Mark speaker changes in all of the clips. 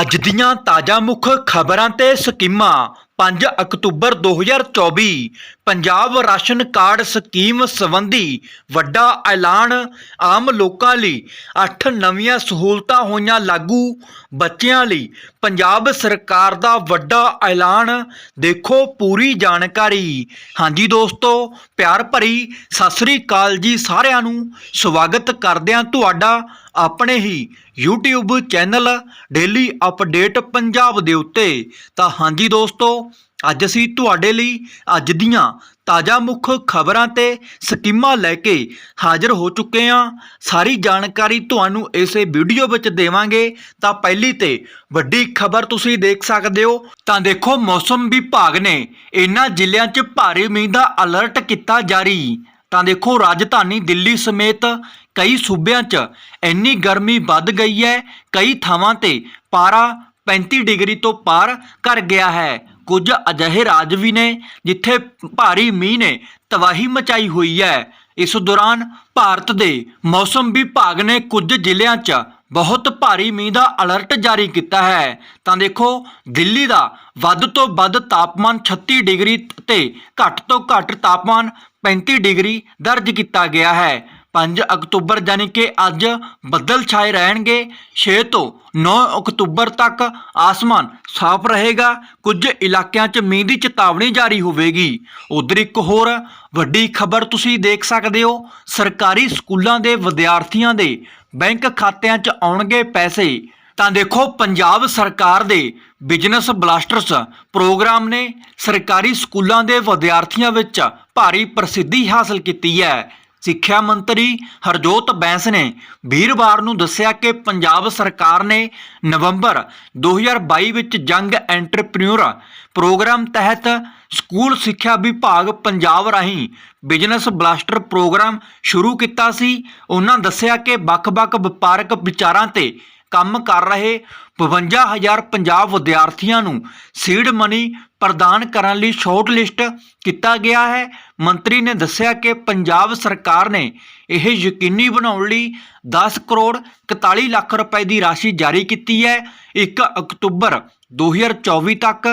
Speaker 1: ਅੱਜ ਦੀਆਂ ਤਾਜ਼ਾ ਮੁੱਖ ਖਬਰਾਂ ਤੇ ਸਕੀਮਾਂ 5 ਅਕਤੂਬਰ 2024 ਪੰਜਾਬ ਰਾਸ਼ਨ ਕਾਰਡ ਸਕੀਮ ਸੰਬੰਧੀ ਵੱਡਾ ਐਲਾਨ ਆਮ ਲੋਕਾਂ ਲਈ। 8 ਨਵੀਆਂ ਸਹੂਲਤਾਂ ਹੋਈਆਂ ਲਾਗੂ ਬੱਚਿਆਂ ਲਈ। ਪੰਜਾਬ ਸਰਕਾਰ ਦਾ ਵੱਡਾ ਐਲਾਨ। ਦੇਖੋ ਪੂਰੀ ਜਾਣਕਾਰੀ। ਹਾਂਜੀ ਦੋਸਤੋ, ਪਿਆਰ ਭਰੀ ਸਤਿ ਸ੍ਰੀ ਅਕਾਲ ਜੀ ਸਾਰਿਆਂ ਨੂੰ। ਸਵਾਗਤ ਕਰਦੇ ਹਾਂ ਤੁਹਾਡਾ ਆਪਣੇ ਹੀ YouTube channel daily update Punjab ਦੇ ਉੱਤੇ। ਤਾਂ ਹਾਂਜੀ ਦੋਸਤੋ ਅੱਜ ਅਸੀਂ ਤੁਹਾਡੇ ਲਈ ਅੱਜ ਦੀਆਂ ਤਾਜ਼ਾ ਮੁੱਖ ਖਬਰਾਂ ਤੇ ਸਕੀਮਾਂ ਲੈ ਕੇ ਹਾਜ਼ਰ ਹੋ ਚੁੱਕੇ ਹਾਂ। ਸਾਰੀ ਜਾਣਕਾਰੀ ਤੁਹਾਨੂੰ ਇਸੇ ਵੀਡੀਓ ਵਿੱਚ ਦੇਵਾਂਗੇ। ਤਾਂ ਪਹਿਲੀ ਤੇ ਵੱਡੀ ਖਬਰ ਤੁਸੀਂ ਦੇਖ ਸਕਦੇ ਹੋ। ਤਾਂ ਦੇਖੋ, ਮੌਸਮ ਵਿਭਾਗ ਨੇ ਇਹਨਾਂ ਜ਼ਿਲ੍ਹਿਆਂ 'ਚ ਭਾਰੀ ਮੀਂਹ ਦਾ ਅਲਰਟ ਕੀਤਾ ਜਾਰੀ। ਤਾਂ ਦੇਖੋ, ਰਾਜਧਾਨੀ ਦਿੱਲੀ ਸਮੇਤ ਕਈ ਸੂਬਿਆਂ 'ਚ ਇੰਨੀ ਗਰਮੀ ਵੱਧ ਗਈ ਹੈ। ਕਈ ਥਾਵਾਂ ਤੇ ਪਾਰਾ 35 ਡਿਗਰੀ ਤੋਂ ਪਾਰ ਕਰ ਗਿਆ ਹੈ। ਕੁਝ ਅਜਿਹੇ ਰਾਜ ਵੀ ਨੇ ਜਿੱਥੇ ਭਾਰੀ ਮੀਂਹ ਨੇ ਤਬਾਹੀ ਮਚਾਈ ਹੋਈ ਹੈ। ਇਸ ਦੌਰਾਨ ਭਾਰਤ ਦੇ ਮੌਸਮ ਵਿਭਾਗ ਨੇ ਕੁਝ ਜ਼ਿਲ੍ਹਿਆਂ 'ਚ ਬਹੁਤ ਭਾਰੀ ਮੀਂਹ ਦਾ ਅਲਰਟ ਜਾਰੀ ਕੀਤਾ ਹੈ। ਤਾਂ ਦੇਖੋ, ਦਿੱਲੀ ਦਾ ਵੱਧ ਤੋਂ ਵੱਧ ਤਾਪਮਾਨ 36 ਡਿਗਰੀ ਤੇ ਘੱਟ ਤੋਂ ਘੱਟ ਤਾਪਮਾਨ 35 ਡਿਗਰੀ ਦਰਜ ਕੀਤਾ ਗਿਆ ਹੈ। 5 ਅਕਤੂਬਰ ਯਾਨੀ ਕਿ ਅੱਜ ਬੱਦਲ ਛਾਏ ਰਹਿਣਗੇ। 6 ਤੋਂ 9 ਅਕਤੂਬਰ ਤੱਕ ਆਸਮਾਨ ਸਾਫ਼ ਰਹੇਗਾ। ਕੁਝ ਇਲਾਕਿਆਂ 'ਚ ਮੀਂਹ ਦੀ ਚੇਤਾਵਨੀ ਜਾਰੀ ਹੋਵੇਗੀ। ਉਧਰ ਇੱਕ ਹੋਰ ਵੱਡੀ ਖਬਰ ਤੁਸੀਂ ਦੇਖ ਸਕਦੇ ਹੋ। ਸਰਕਾਰੀ ਸਕੂਲਾਂ ਦੇ ਵਿਦਿਆਰਥੀਆਂ ਦੇ ਬੈਂਕ ਖਾਤਿਆਂ 'ਚ ਆਉਣਗੇ ਪੈਸੇ। ਤਾਂ ਦੇਖੋ, ਪੰਜਾਬ ਸਰਕਾਰ ਦੇ ਬਿਜ਼ਨਸ ਬਲਾਸਟਰਸ ਪ੍ਰੋਗਰਾਮ ਨੇ ਸਰਕਾਰੀ ਸਕੂਲਾਂ ਦੇ ਵਿਦਿਆਰਥੀਆਂ ਵਿੱਚ ਭਾਰੀ ਪ੍ਰਸਿੱਧੀ ਹਾਸਲ ਕੀਤੀ ਹੈ। ਸਿੱਖਿਆ ਮੰਤਰੀ ਹਰਜੋਤ ਬੈਂਸ ਨੇ ਵੀਰਵਾਰ ਨੂੰ ਦੱਸਿਆ ਕਿ ਪੰਜਾਬ ਸਰਕਾਰ ਨੇ ਨਵੰਬਰ 2022 ਵਿੱਚ ਜੰਗ ਐਂਟਰਪ੍ਰੀਨਿਓਰ ਪ੍ਰੋਗਰਾਮ ਤਹਿਤ ਸਕੂਲ ਸਿੱਖਿਆ ਵਿਭਾਗ ਪੰਜਾਬ ਰਾਹੀਂ ਬਿਜ਼ਨਸ ਬਲਾਸਟਰ ਪ੍ਰੋਗਰਾਮ ਸ਼ੁਰੂ ਕੀਤਾ ਸੀ। ਉਹਨਾਂ ਦੱਸਿਆ ਕਿ ਵੱਖ-ਵੱਖ ਵਪਾਰਕ ਵਿਚਾਰਾਂ ਤੇ ਕੰਮ ਕਰ ਰਹੇ 52000 ਪੰਜਾਬ ਵਿਦਿਆਰਥੀਆਂ ਨੂੰ ਸੀਡ ਮਨੀ ਪ੍ਰਦਾਨ ਕਰਨ ਲਈ ਸ਼ਾਰਟ ਲਿਸਟ ਕੀਤਾ ਗਿਆ ਹੈ। ਮੰਤਰੀ ਨੇ ਦੱਸਿਆ ਕਿ ਪੰਜਾਬ ਸਰਕਾਰ ਨੇ ਇਹ ਯਕੀਨੀ ਬਣਾਉਣ ਲਈ 10 ਕਰੋੜ 41 ਲੱਖ ਰੁਪਏ ਦੀ ਰਾਸ਼ੀ ਜਾਰੀ ਕੀਤੀ ਹੈ। 1 ਅਕਤੂਬਰ 2024 ਤੱਕ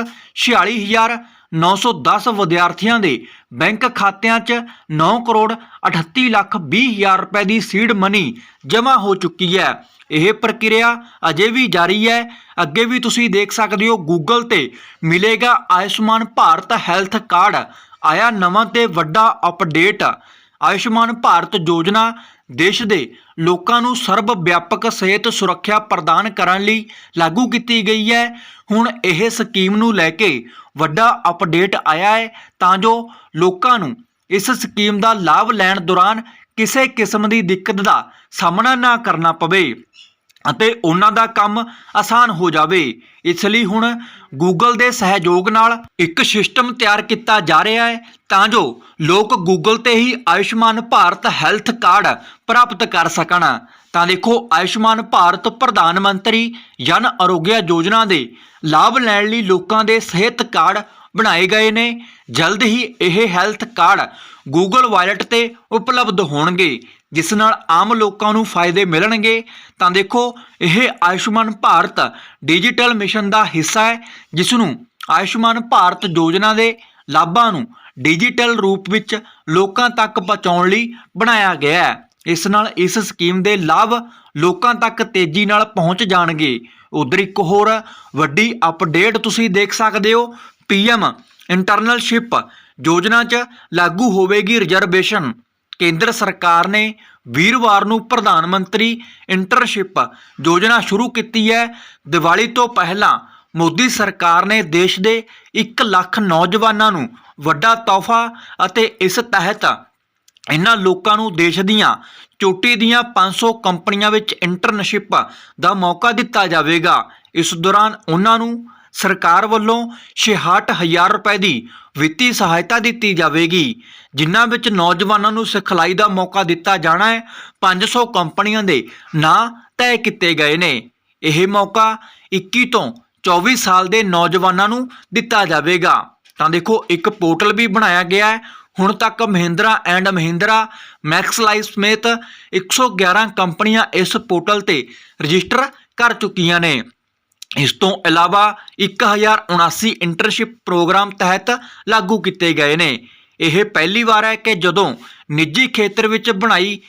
Speaker 1: 46000 910 ਵਿਦਿਆਰਥੀਆਂ ਦੇ ਬੈਂਕ ਖਾਤਿਆਂ 'ਚ 9 ਕਰੋੜ 38 ਲੱਖ 20 ਹਜ਼ਾਰ ਰੁਪਏ ਦੀ ਸੀਡ ਮਨੀ ਜਮ੍ਹਾਂ ਹੋ ਚੁੱਕੀ ਹੈ। ਇਹ ਪ੍ਰਕਿਰਿਆ ਅਜੇ ਵੀ ਜਾਰੀ ਹੈ। ਅੱਗੇ ਵੀ ਤੁਸੀਂ ਦੇਖ ਸਕਦੇ ਹੋ ਗੂਗਲ ਤੇ ਮਿਲੇਗਾ ਆਯੁਸ਼ਮਾਨ ਭਾਰਤ ਹੈਲਥ ਕਾਰਡ। ਆਇਆ ਨਵਾਂ ਤੇ ਵੱਡਾ ਅਪਡੇਟ। ਆਯੁਸ਼ਮਾਨ ਭਾਰਤ ਯੋਜਨਾ ਦੇਸ਼ ਦੇ ਲੋਕਾਂ ਨੂੰ ਸਰਬ ਵਿਆਪਕ ਸਿਹਤ ਸੁਰੱਖਿਆ ਪ੍ਰਦਾਨ ਕਰਨ ਲਈ ਲਾਗੂ ਕੀਤੀ ਗਈ ਹੈ। ਹੁਣ ਇਹ ਸਕੀਮ ਨੂੰ ਲੈ ਕੇ ਵੱਡਾ ਅਪਡੇਟ ਆਇਆ ਹੈ, ਤਾਂ ਜੋ ਲੋਕਾਂ ਨੂੰ ਇਸ ਸਕੀਮ ਦਾ ਲਾਭ ਲੈਣ ਦੌਰਾਨ ਕਿਸੇ ਕਿਸਮ ਦੀ ਦਿੱਕਤ ਦਾ ਸਾਹਮਣਾ ਨਾ ਕਰਨਾ ਪਵੇ ਅਤੇ ਉਹਨਾਂ ਦਾ ਕੰਮ ਆਸਾਨ ਹੋ ਜਾਵੇ। ਇਸ ਲਈ ਹੁਣ ਗੂਗਲ ਦੇ ਸਹਿਯੋਗ ਨਾਲ ਇੱਕ ਸਿਸਟਮ ਤਿਆਰ ਕੀਤਾ ਜਾ ਰਿਹਾ ਹੈ, ਤਾਂ ਜੋ ਲੋਕ ਗੂਗਲ ਤੇ ਹੀ ਆਯੁਸ਼ਮਾਨ ਭਾਰਤ ਹੈਲਥ ਕਾਰਡ ਪ੍ਰਾਪਤ ਕਰ ਸਕਣ। ਤਾਂ ਦੇਖੋ, ਆਯੁਸ਼ਮਾਨ ਭਾਰਤ ਪ੍ਰਧਾਨ ਮੰਤਰੀ ਜਨ ਅਰੋਗਿਆ ਯੋਜਨਾ ਦੇ ਲਾਭ ਲੈਣ ਲਈ ਲੋਕਾਂ ਦੇ ਸਿਹਤ ਕਾਰਡ ਬਣਾਏ ਗਏ ਨੇ। ਜਲਦ ਹੀ ਇਹ ਹੈਲਥ ਕਾਰਡ ਗੂਗਲ ਵਾਇਲਟ ਤੇ ਉਪਲਬਧ ਹੋਣਗੇ, ਜਿਸ ਨਾਲ ਆਮ ਲੋਕਾਂ ਨੂੰ ਫਾਇਦੇ ਮਿਲਣਗੇ। ਤਾਂ ਦੇਖੋ, ਇਹ ਆਯੁਸ਼ਮਾਨ ਭਾਰਤ ਡਿਜੀਟਲ ਮਿਸ਼ਨ ਦਾ ਹਿੱਸਾ ਹੈ, ਜਿਸ ਨੂੰ ਆਯੁਸ਼ਮਾਨ ਭਾਰਤ ਯੋਜਨਾ ਦੇ ਲਾਭਾਂ ਨੂੰ ਡਿਜੀਟਲ ਰੂਪ ਵਿੱਚ ਲੋਕਾਂ ਤੱਕ ਪਹੁੰਚਾਉਣ ਲਈ ਬਣਾਇਆ ਗਿਆ ਹੈ। ਇਸ ਨਾਲ ਇਸ ਸਕੀਮ ਦੇ ਲਾਭ ਲੋਕਾਂ ਤੱਕ ਤੇਜ਼ੀ ਨਾਲ ਪਹੁੰਚ ਜਾਣਗੇ। ਉਧਰ ਇੱਕ ਹੋਰ ਵੱਡੀ ਅਪਡੇਟ ਤੁਸੀਂ ਦੇਖ ਸਕਦੇ ਹੋ, ਪੀਐਮ ਇੰਟਰਨਲਸ਼ਿਪ ਯੋਜਨਾ 'ਚ ਲਾਗੂ ਹੋਵੇਗੀ ਰਿਜ਼ਰਵੇਸ਼ਨ। ਕੇਂਦਰ ਸਰਕਾਰ ਨੇ ਵੀਰਵਾਰ ਨੂੰ ਪ੍ਰਧਾਨ ਮੰਤਰੀ ਇੰਟਰਨਸ਼ਿਪ ਯੋਜਨਾ ਸ਼ੁਰੂ ਕੀਤੀ ਹੈ। ਦੀਵਾਲੀ ਤੋਂ ਪਹਿਲਾਂ ਮੋਦੀ ਸਰਕਾਰ ਨੇ ਦੇਸ਼ ਦੇ 1 ਲੱਖ ਨੌਜਵਾਨਾਂ ਨੂੰ ਵੱਡਾ ਤੋਹਫਾ ਅਤੇ ਇਸ ਤਹਿਤ ਇਹਨਾਂ ਲੋਕਾਂ ਨੂੰ ਦੇਸ਼ ਦੀਆਂ ਚੋਟੀ ਦੀਆਂ 500 ਕੰਪਨੀਆਂ ਵਿੱਚ ਇੰਟਰਨਸ਼ਿਪ ਦਾ ਮੌਕਾ ਦਿੱਤਾ ਜਾਵੇਗਾ। ਇਸ ਦੌਰਾਨ ਉਹਨਾਂ ਨੂੰ ਸਰਕਾਰ ਵੱਲੋਂ 66000 ਰੁਪਏ ਦੀ ਵਿੱਤੀ ਸਹਾਇਤਾ ਦਿੱਤੀ ਜਾਵੇਗੀ, ਜਿਨ੍ਹਾਂ ਵਿੱਚ ਨੌਜਵਾਨਾਂ ਨੂੰ ਸਿਖਲਾਈ ਦਾ ਮੌਕਾ ਦਿੱਤਾ ਜਾਣਾ ਹੈ। 500 ਕੰਪਨੀਆਂ ਦੇ ਨਾਂ ਤੈਅ ਕੀਤੇ ਗਏ ਨੇ। ਇਹ ਮੌਕਾ 21 ਤੋਂ 24 ਸਾਲ ਦੇ ਨੌਜਵਾਨਾਂ ਨੂੰ ਦਿੱਤਾ ਜਾਵੇਗਾ। ਤਾਂ ਦੇਖੋ, ਇੱਕ ਪੋਰਟਲ ਵੀ ਬਣਾਇਆ ਗਿਆ ਹੈ। ਹੁਣ ਤੱਕ Mahindra and Mahindra Max Life ਸਮੇਤ 111 ਕੰਪਨੀਆਂ ਇਸ ਪੋਰਟਲ ਤੇ ਰਜਿਸਟਰ ਕਰ ਚੁੱਕੀਆਂ ਨੇ। ਇਸ ਤੋਂ ਇਲਾਵਾ 1079 ਇੰਟਰਨਸ਼ਿਪ ਪ੍ਰੋਗਰਾਮ ਤਹਿਤ ਲਾਗੂ ਕੀਤੇ ਗਏ ਨੇ। ਇਹ ਪਹਿਲੀ ਵਾਰ ਹੈ ਕਿ ਜਦੋਂ ਨਿੱਜੀ ਖੇਤਰ ਵਿੱਚ ਬਣਾਈ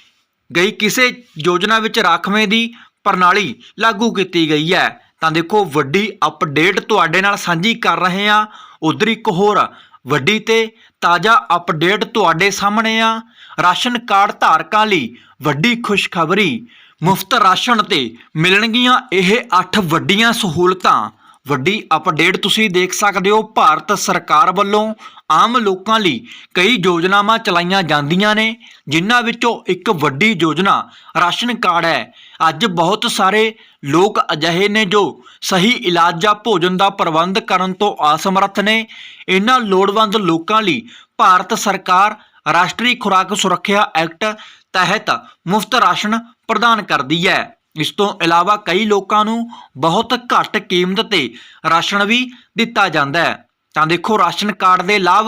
Speaker 1: ਗਈ ਕਿਸੇ ਯੋਜਨਾ ਵਿੱਚ ਰਾਖਵੇਂ ਦੀ ਪ੍ਰਣਾਲੀ ਲਾਗੂ ਕੀਤੀ ਗਈ ਹੈ। ਤਾਂ ਦੇਖੋ, ਵੱਡੀ ਅਪਡੇਟ ਤੁਹਾਡੇ ਨਾਲ ਸਾਂਝੀ ਕਰ ਰਹੇ ਹਾਂ। ਉਧਰ ਇੱਕ ਹੋਰ ਵੱਡੀ ਤੇ ਤਾਜ਼ਾ ਅਪਡੇਟ ਤੁਹਾਡੇ ਸਾਹਮਣੇ ਆ। ਰਾਸ਼ਨ ਕਾਰਡ ਧਾਰਕਾਂ ਲਈ ਵੱਡੀ ਖੁਸ਼ਖਬਰੀ। ਮੁਫਤ ਰਾਸ਼ਨ ਤੇ ਮਿਲਣਗੀਆਂ ਇਹ 8 ਵੱਡੀਆਂ ਸਹੂਲਤਾਂ। ਵੱਡੀ ਅਪਡੇਟ ਤੁਸੀਂ ਦੇਖ ਸਕਦੇ ਹੋ। ਭਾਰਤ ਸਰਕਾਰ ਵੱਲੋਂ ਆਮ ਲੋਕਾਂ ਲਈ ਕਈ ਯੋਜਨਾਵਾਂ ਚਲਾਈਆਂ ਜਾਂਦੀਆਂ ਨੇ, ਜਿਨ੍ਹਾਂ ਵਿੱਚੋਂ ਇੱਕ ਵੱਡੀ ਯੋਜਨਾ ਰਾਸ਼ਨ ਕਾਰਡ ਹੈ। ਅੱਜ ਬਹੁਤ ਸਾਰੇ ਲੋਕ ਅਜਿਹੇ ਨੇ ਜੋ ਸਹੀ ਇਲਾਜ ਜਾਂ ਭੋਜਨ ਦਾ ਪ੍ਰਬੰਧ ਕਰਨ ਤੋਂ ਅਸਮਰੱਥ ਨੇ। ਇਹਨਾਂ ਲੋੜਵੰਦ ਲੋਕਾਂ ਲਈ ਭਾਰਤ ਸਰਕਾਰ ਰਾਸ਼ਟਰੀ ਖੁਰਾਕ ਸੁਰੱਖਿਆ ਐਕਟ ਤਹਿਤ ਮੁਫਤ ਰਾਸ਼ਨ ਪ੍ਰਦਾਨ ਕਰਦੀ ਹੈ। ਇਸ ਤੋਂ ਇਲਾਵਾ ਕਈ ਲੋਕਾਂ ਨੂੰ ਬਹੁਤ ਘੱਟ ਕੀਮਤ ਤੇ ਰਾਸ਼ਨ ਵੀ ਦਿੱਤਾ ਜਾਂਦਾ ਹੈ। ਤਾਂ ਦੇਖੋ, ਰਾਸ਼ਨ ਕਾਰਡ ਦੇ ਲਾਭ।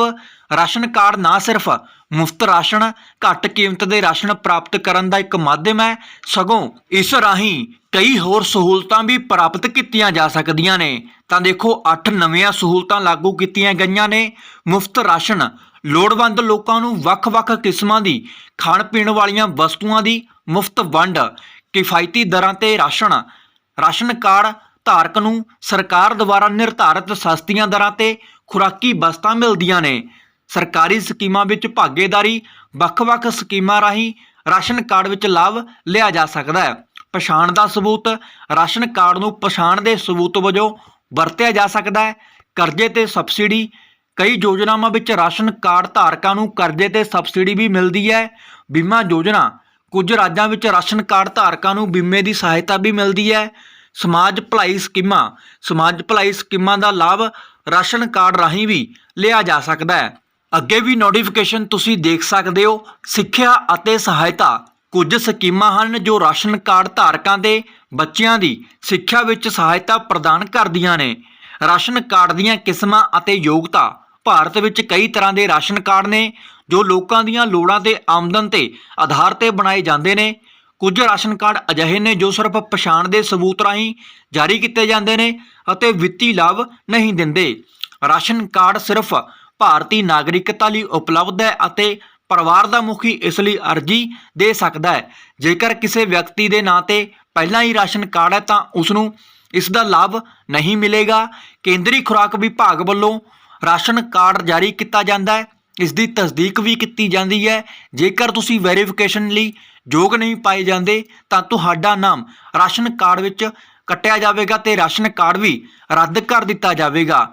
Speaker 1: ਰਾਸ਼ਨ ਕਾਰਡ ਨਾ ਸਿਰਫ ਮੁਫਤ ਰਾਸ਼ਨ, ਘੱਟ ਕੀਮਤ ਦੇ ਰਾਸ਼ਨ ਪ੍ਰਾਪਤ ਕਰਨ ਦਾ ਇੱਕ ਮਾਧਿਅਮ ਹੈ। ਸਗੋਂ ਇਸ ਰਾਹੀਂ ਕਈ ਹੋਰ ਸਹੂਲਤਾਂ ਵੀ ਪ੍ਰਾਪਤ ਕੀਤੀਆਂ ਜਾ ਸਕਦੀਆਂ ਨੇ। ਤਾਂ ਦੇਖੋ 8 ਨਵੀਆਂ ਸਹੂਲਤਾਂ ਲਾਗੂ ਕੀਤੀਆਂ ਗਈਆਂ ਨੇ। ਮੁਫਤ ਰਾਸ਼ਨ ਲੋੜਵੰਦ ਲੋਕਾਂ ਨੂੰ ਵੱਖ-ਵੱਖ ਕਿਸਮਾਂ ਦੀ ਖਾਣ ਪੀਣ ਵਾਲੀਆਂ ਵਸਤੂਆਂ ਦੀ ਮੁਫਤ ਵੰਡ, ਕਿਫਾਇਤੀ ਦਰਾਂ ਤੇ ਰਾਸ਼ਨ ਰਾਸ਼ਨ ਕਾਰਡ ਧਾਰਕ ਨੂੰ ਸਰਕਾਰ ਦੁਆਰਾ ਨਿਰਧਾਰਤ ਸਸਤੀਆਂ ਦਰਾਂ ਤੇ ਖੁਰਾਕੀ ਵਸਤਾਂ ਮਿਲਦੀਆਂ ਨੇ। ਸਰਕਾਰੀ ਸਕੀਮਾਂ ਵਿੱਚ ਭਾਗੇਦਾਰੀ, ਵੱਖ-ਵੱਖ ਸਕੀਮਾਂ ਰਾਹੀਂ ਰਾਸ਼ਨ ਕਾਰਡ ਵਿੱਚ ਲਾਭ ਲਿਆ ਜਾ ਸਕਦਾ ਹੈ। ਪਛਾਣ ਦਾ ਸਬੂਤ, ਰਾਸ਼ਨ ਕਾਰਡ ਨੂੰ ਪਛਾਣ ਦੇ ਸਬੂਤ ਵਜੋਂ ਵਰਤਿਆ ਜਾ ਸਕਦਾ ਹੈ। ਕਰਜ਼ੇ ਤੇ ਸਬਸਿਡੀ, ਕਈ ਯੋਜਨਾਵਾਂ ਵਿੱਚ ਰਾਸ਼ਨ ਕਾਰਡ ਧਾਰਕਾਂ ਨੂੰ ਕਰਜ਼ੇ ਤੇ ਸਬਸਿਡੀ ਵੀ ਮਿਲਦੀ ਹੈ। ਬੀਮਾ ਯੋਜਨਾ, ਕੁਝ ਰਾਜਾਂ ਵਿੱਚ ਰਾਸ਼ਨ ਕਾਰਡ ਧਾਰਕਾਂ ਨੂੰ ਬੀਮੇ ਦੀ ਸਹਾਇਤਾ ਵੀ ਮਿਲਦੀ ਹੈ। ਸਮਾਜ ਭਲਾਈ ਸਕੀਮਾਂ, ਸਮਾਜ ਭਲਾਈ ਸਕੀਮਾਂ ਦਾ ਲਾਭ ਰਾਸ਼ਨ ਕਾਰਡ ਰਾਹੀਂ ਵੀ ਲਿਆ ਜਾ ਸਕਦਾ ਹੈ। ਅੱਗੇ ਵੀ ਨੋਟੀਫਿਕੇਸ਼ਨ ਤੁਸੀਂ ਦੇਖ ਸਕਦੇ ਹੋ, ਸਿੱਖਿਆ ਅਤੇ ਸਹਾਇਤਾ। ਕੁਝ ਸਕੀਮਾਂ ਹਨ ਜੋ ਰਾਸ਼ਨ ਕਾਰਡ ਧਾਰਕਾਂ ਦੇ ਬੱਚਿਆਂ ਦੀ ਸਿੱਖਿਆ ਵਿੱਚ ਸਹਾਇਤਾ ਪ੍ਰਦਾਨ ਕਰਦੀਆਂ ਨੇ। ਰਾਸ਼ਨ ਕਾਰਡ ਦੀਆਂ ਕਿਸਮਾਂ ਅਤੇ ਯੋਗਤਾ। ਭਾਰਤ ਵਿੱਚ ਕਈ ਤਰ੍ਹਾਂ ਦੇ ਰਾਸ਼ਨ ਕਾਰਡ ਨੇ, ਜੋ ਲੋਕਾਂ ਦੀਆਂ ਲੋੜਾਂ ਤੇ ਆਮਦਨ ਤੇ ਆਧਾਰ ਤੇ ਬਣਾਏ ਜਾਂਦੇ ਨੇ। ਕੁਝ ਰਾਸ਼ਨ ਕਾਰਡ ਅਜਿਹੇ ਨੇ ਜੋ ਸਿਰਫ ਪਛਾਣ ਦੇ ਸਬੂਤ ਰਾਹੀਂ ਜਾਰੀ ਕੀਤੇ ਜਾਂਦੇ ਨੇ ਅਤੇ ਵਿੱਤੀ ਲਾਭ ਨਹੀਂ ਦਿੰਦੇ। ਰਾਸ਼ਨ ਕਾਰਡ ਸਿਰਫ ਭਾਰਤੀ ਨਾਗਰਿਕਤਾ ਲਈ ਉਪਲਬਧ ਹੈ ਅਤੇ ਪਰਿਵਾਰ ਦਾ ਮੁਖੀ ਇਸ ਲਈ ਅਰਜ਼ੀ ਦੇ ਸਕਦਾ ਹੈ। ਜੇਕਰ ਕਿਸੇ ਵਿਅਕਤੀ ਦੇ ਨਾਂ ਤੇ ਪਹਿਲਾਂ ਹੀ ਰਾਸ਼ਨ ਕਾਰਡ ਹੈ ਤਾਂ ਉਸ ਨੂੰ ਇਸ ਦਾ ਲਾਭ ਨਹੀਂ ਮਿਲੇਗਾ। ਕੇਂਦਰੀ ਖੁਰਾਕ ਵਿਭਾਗ ਵੱਲੋਂ ਰਾਸ਼ਨ ਕਾਰਡ ਜਾਰੀ ਕੀਤਾ ਜਾਂਦਾ ਹੈ। ਇਸ ਦੀ ਤਸਦੀਕ ਵੀ ਕੀਤੀ ਜਾਂਦੀ ਹੈ। ਜੇਕਰ ਤੁਸੀਂ ਵੈਰੀਫਿਕੇਸ਼ਨ ਲਈ ਯੋਗ ਨਹੀਂ ਪਾਏ ਜਾਂਦੇ ਤਾਂ ਤੁਹਾਡਾ ਨਾਮ ਰਾਸ਼ਨ ਕਾਰਡ ਵਿੱਚ ਕੱਟਿਆ ਜਾਵੇਗਾ ਤੇ ਰਾਸ਼ਨ ਕਾਰਡ ਵੀ ਰੱਦ ਕਰ ਦਿੱਤਾ ਜਾਵੇਗਾ।